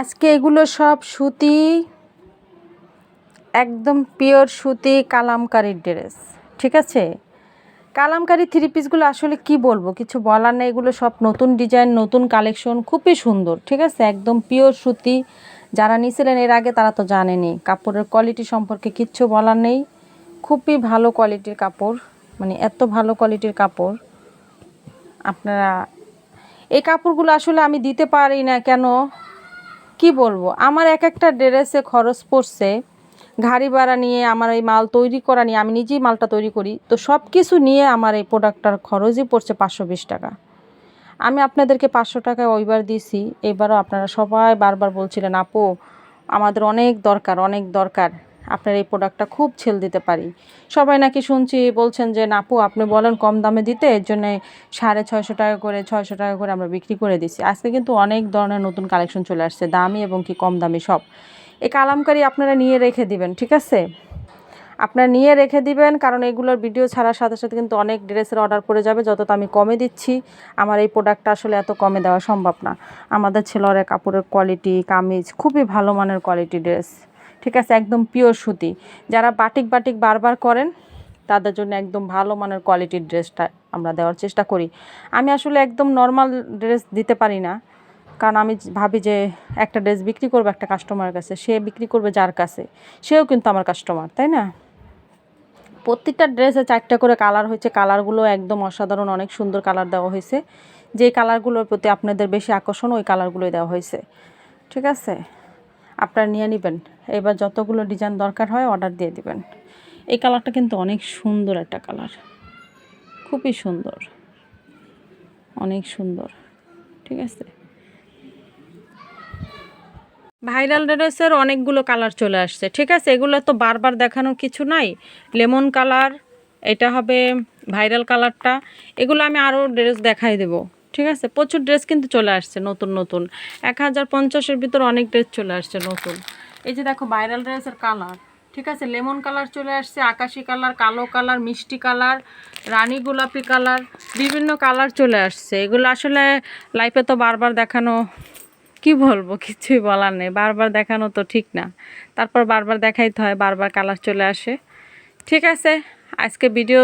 আজকে এগুলো সব সুতি, একদম পিওর সুতি কালামকারির ড্রেস ঠিক আছে? কালামকারি থ্রি পিসগুলো আসলে কি বলব? কিছু বলার নেই, এগুলো সব নতুন ডিজাইন নতুন কালেকশন খুবই সুন্দর, ঠিক আছে? একদম পিওর সুতি, যারা নিয়েছিলেন এর আগে তারা তো জানেনি কাপড়ের কোয়ালিটি সম্পর্কে কিচ্ছু বলার নেই। খুবই ভালো কোয়ালিটির কাপড় মানে এত ভালো কোয়ালিটির কাপড়। আপনারা, এই কাপড়গুলো আসলে আমি দিতে পারি না কেন? কি বলব? আমার এক একটা ড্রেসে খরচ পড়ছে। ঘাড়ি ভাড়া নিয়ে আমার এই মাল তৈরি করা নিয়ে, আমি নিজেই মালটা তৈরি করি। তো সব কিছু নিয়ে আমার এই প্রোডাক্টটার খরচই পড়ছে পাঁচশো বিশ টাকা। আমি আপনাদেরকে পাঁচশো টাকা ওইবার দিয়েছি এবারও আপনারা সবাই বারবার বলছিলেন, আপু, আমাদের অনেক দরকার অনেক দরকার। আপনার এই প্রোডাক্টটা খুব ছেল দিতে পারি। সবাই নাকি শুনছি বলছেন যে, নাপু, আপনি বলেন কম দামে দিতে, এর জন্যে সাড়ে ছয়শো টাকা করে, ছয়শো টাকা করে আমরা বিক্রি করে দিছি। আজকে কিন্তু অনেক ধরনের নতুন কালেকশন চলে আসছে, দামি এবং কি কম দামি সব। এই কালামকারি আপনারা নিয়ে রেখে দিবেন, ঠিক আছে? আপনারা নিয়ে রেখে দিবেন, কারণ এগুলোর ভিডিও ছাড়ার সাথে সাথে কিন্তু অনেক ড্রেসের অর্ডার পড়ে যাবে, যত আমি কমে দিচ্ছি। আমার এই প্রোডাক্টটা আসলে এত কমে দেওয়া সম্ভব না। আমাদের ছেলেরা কাপড়ের কোয়ালিটি কামিজ, খুবই ভালো মানের কোয়ালিটি ড্রেস ঠিক আছে, একদম পিওর সুতি। যারা বাটিক বাটিক বারবার করেন, তাদের জন্য একদম ভালো মানের কোয়ালিটির ড্রেসটা আমরা দেওয়ার চেষ্টা করি। আমি আসলে একদম নর্মাল ড্রেস দিতে পারি না, কারণ আমি ভাবি যে একটা ড্রেস বিক্রি করবে একটা কাস্টমারের কাছে, সে বিক্রি করবে যার কাছে। সেও কিন্তু আমার কাস্টমার তাই না? প্রত্যেকটা ড্রেসে চারটা করে কালার হয়েছে কালারগুলো একদম অসাধারণ, অনেক সুন্দর কালার দেওয়া হয়েছে। যে কালারগুলোর প্রতি আপনাদের বেশি আকর্ষণ, ওই কালারগুলোই দেওয়া হয়েছে। ঠিক আছে? আপনারা নিয়ে নেবেন। এবার যতগুলো ডিজাইন দরকার হয় অর্ডার দিয়ে দিবেন। এই কালারটা কিন্তু অনেক সুন্দর একটা কালার খুবই সুন্দর। অনেক সুন্দর। ঠিক আছে? ভাইরাল ড্রেসের অনেকগুলো কালার চলে আসছে। ঠিক আছে? এগুলো তো বারবার দেখানোর কিছু নাই। লেমন কালার এটা হবে ভাইরাল কালারটা এগুলো আমি আরও ড্রেস দেখাই দেবো। ঠিক আছে? প্রচুর ড্রেস কিন্তু চলে আসছে নতুন নতুন। এক হাজার পঞ্চাশের ভিতর অনেক ড্রেস চলে আসছে নতুন। এই যে দেখো ভাইরাল ড্রেসের কালার ঠিক আছে? লেমন কালার চলে আসছে, আকাশি কালার কালো কালার মিষ্টি কালার রানী গোলাপি কালার বিভিন্ন কালার চলে আসছে। এগুলো আসলে লাইফে তো বারবার দেখানো, কি বলব? কিছুই বলার নেই। বারবার দেখানো তো ঠিক না। তারপর বারবার দেখাইতে হয়, বারবার কালার চলে আসে। ঠিক আছে? আজকে ভিডিও